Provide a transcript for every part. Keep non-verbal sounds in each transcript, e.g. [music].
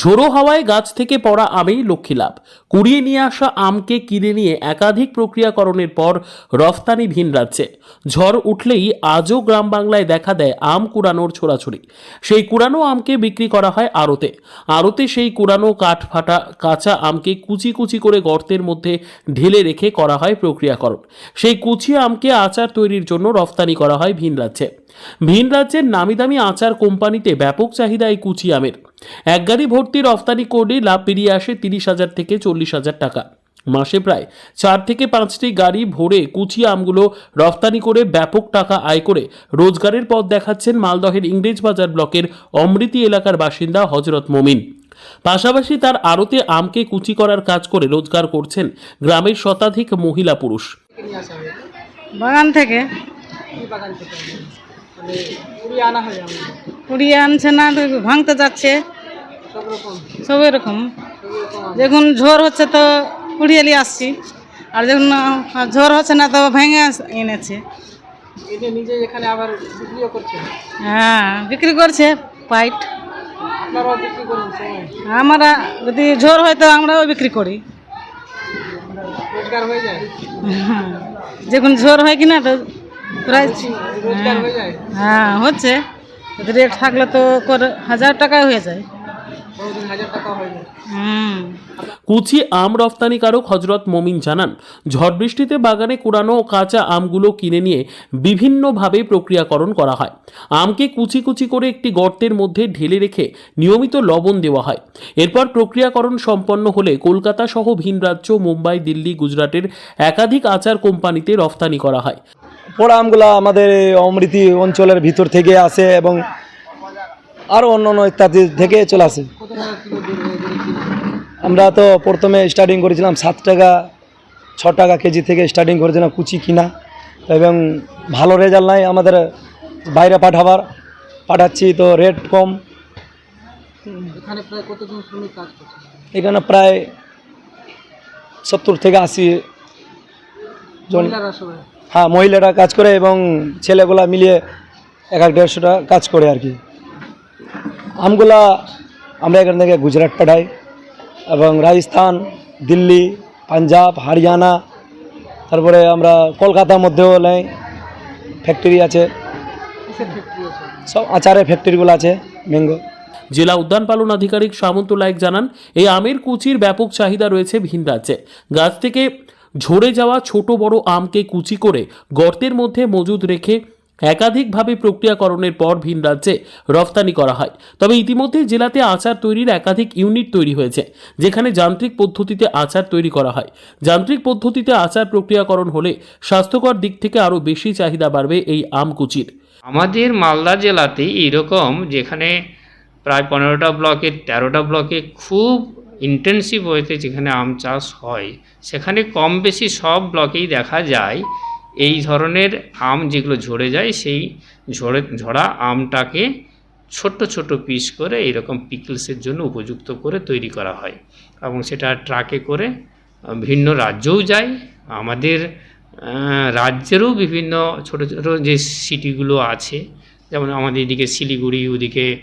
ঝোড়ো হাওয়ায় গাছ থেকে পড়া আমেই লক্ষ্মী লাভ। কুড়িয়ে নিয়ে আসা আমকে কিনে নিয়ে একাধিক প্রক্রিয়াকরণের পর রফতানি ভিন রাজ্যে। ঝড় উঠলেই আজও গ্রাম বাংলায় দেখা দেয় আম কুড়ানোর ছোড়াছুড়ি। সেই কুড়ানো আমকে বিক্রি করা হয় আড়তে। আড়তে সেই কুড়ানো কাঠ ফাটা কাঁচা আমকে কুচি কুচি করে গর্তের মধ্যে ঢেলে রেখে করা হয় প্রক্রিয়াকরণ। সেই কুচি আমকে আচার তৈরির জন্য রফতানি করা হয় ভিন রাজ্যে। ভিন রাজ্যের নামি দামি আচার কোম্পানিতে ব্যাপক চাহিদা এই কুচি আমের। এক গাড়ি ভর্তি রফতানি করলে লাভ বেরিয়ে আসে তিরিশ হাজার থেকে চল্লিশ হাজার টাকা। মাসে প্রায় চার থেকে পাঁচটি গাড়ি ভরে কুচি আমগুলো রফতানি করে ব্যাপক টাকা আয় করে রোজগারের পথ দেখাচ্ছেন মালদহের ইংরেজবাজার ব্লকের অমৃতি এলাকার বাসিন্দা হজরত মমিন। পাশাপাশি তার আড়তে আমকে কুচি করার কাজ করে রোজগার করছেন গ্রামের শতাধিক মহিলা পুরুষ। বাগান থেকে? মানে কুড়িয়ে কুড়িয়ে আনছে না ভাঙতে যাচ্ছে। সব রকম এরকম। যখন ঝড় হচ্ছে তো কুড়িয়ে নিয়ে আসছি। আর যখন ঝড় হচ্ছে না তো ভেঙে এনেছে। এটা নিজে এখানে আবার বিক্রিও করছে? হ্যাঁ বিক্রি করছে পাইট। আপনারাও বিক্রি করুন আমরা যদি ঝড় হয় তো আমরাও বিক্রি করি। রোজগার হয়ে যায়। [laughs] যখন ঝড় হয় কি না তো প্রায় রোজগার হয়ে যায়? হ্যাঁ হচ্ছে। রেট থাকলে তো করে হাজার টাকা হয়ে যায়। কুচি আম রফতানিকারক হজরত মমিন জানান ঝড় বৃষ্টিতে বাগানে কুড়ানো কাঁচা আমগুলো কিনে নিয়ে বিভিন্নভাবে প্রক্রিয়াকরণ করা হয়। আমকে কুচি কুচি করে একটি গর্তের মধ্যে ঢেলে রেখে নিয়মিত লবণ দেওয়া হয়। এরপর প্রক্রিয়াকরণ সম্পন্ন হলে কলকাতা সহ ভিন রাজ্য মুম্বাই দিল্লি গুজরাটের একাধিক আচার কোম্পানিতে রফতানি করা হয়। পোড়া আমগুলো আমাদের অমৃতি অঞ্চলের ভিতর থেকে আসে এবং আরও অন্য অন্য ইত্যাদি থেকে চলে আসে। আমরা তো প্রথমে স্টার্টিং করেছিলাম সাত টাকা ছ টাকা কেজি থেকে স্টার্টিং করেছিলাম কুচি কিনা। এবং ভালো রেজাল্ট নাই আমাদের বাইরে পাঠাবার। পাঠাচ্ছি তো রেট কম। এখানে প্রায় সত্তর থেকে আশি জন। হ্যাঁ মহিলারা কাজ করে এবং ছেলেগুলা মিলিয়ে এক এক দেড়শোটা কাজ করে আর কি। আমগুলা আমরা এখান থেকে গুজরাট পাঠাই এবং রাজস্থান, দিল্লি, পাঞ্জাব, হরিয়ানা, তারপরে আমরা কলকাতার মধ্যেও নেই ফ্যাক্টরি আছে। সব আচারের ফ্যাক্টরিগুলো আছে ম্যাঙ্গো জেলা উদ্যান পালন আধিকারিক সামন্ত লাইক জানান, এই আমের কুচির ব্যাপক চাহিদা রয়েছে ভিন রাজ্যে। গাছ থেকে ঝরে যাওয়া ছোট বড় আমকে কুচি করে গর্তের মধ্যে মজুদ রেখে একাধিকভাবে প্রক্রিয়াকরণের পর ভিন রাজ্যে রফতানি করা হয়। তবে ইতিমধ্যে জেলাতে আচার তৈরির একাধিক ইউনিট তৈরি হয়েছে, যেখানে যান্ত্রিক পদ্ধতিতে আচার তৈরি করা হয়। যান্ত্রিক পদ্ধতিতে আচার প্রক্রিয়াকরণ হলে স্বাস্থ্যকর দিক থেকে আরও বেশি চাহিদা বাড়বে এই আম কুচির আমাদের মালদা জেলাতে এরকম যেখানে প্রায় পনেরোটা ব্লকে, তেরোটা ব্লকে খুব ইন্টেন্সিভ ওয়েতে যেখানে আম চাষ হয়, সেখানে কম বেশি সব ব্লকেই দেখা যায়। এই ধরনের আম যেগুলো ঝরে যায়, সেই ঝরে, ঝরা আমটাকে ছোট্ট ছোট পিস করে এরকম পিকলসের জন্য উপযুক্ত করে তৈরি করা হয়। এবং সেটা ট্রাকে করে ভিন্ন রাজ্যেও যায়। আমাদের রাজ্যেরও বিভিন্ন ছোট ছোট যে সিটিগুলো আছে, যেমন আমাদের এদিকে শিলিগুড়ি, ওদিকে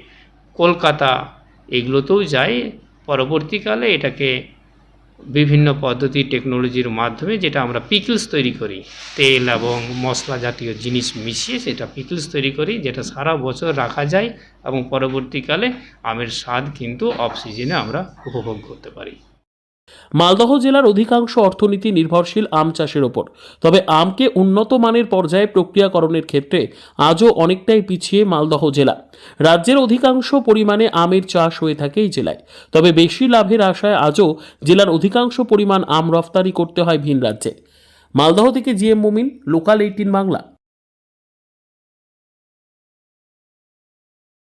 কলকাতা, এগুলোতেও যায়। পরবর্তীকালে এটাকে বিভিন্ন পদ্ধতি টেকনোলজির মাধ্যমে যেটা আমরা পিকলস তৈরি করি। তেল এবং মশলা জাতীয় জিনিস মিশিয়ে সেটা পিকলস তৈরি করি, যেটা সারা বছর রাখা যায় এবং পরবর্তীকালে আমের স্বাদ কিন্তু অফ সিজনে আমরা উপভোগ করতে পারি। মালদহ জেলার অধিকাংশ অর্থনীতি নির্ভরশীল আম চাষের ওপর। তবে আমকে উন্নত মানের পর্যায়ে প্রক্রিয়াকরণের ক্ষেত্রে আজও অনেকটাই পিছিয়ে মালদহ জেলা। রাজ্যের অধিকাংশ পরিমাণে আমের চাষ হয়ে থাকে এই জেলায়। তবে বেশি লাভের আশায় আজও জেলার অধিকাংশ পরিমাণ আম রফতানি করতে হয় ভিন রাজ্যে। মালদহ থেকে জিএম মুমিন লোকাল এইটিন বাংলা।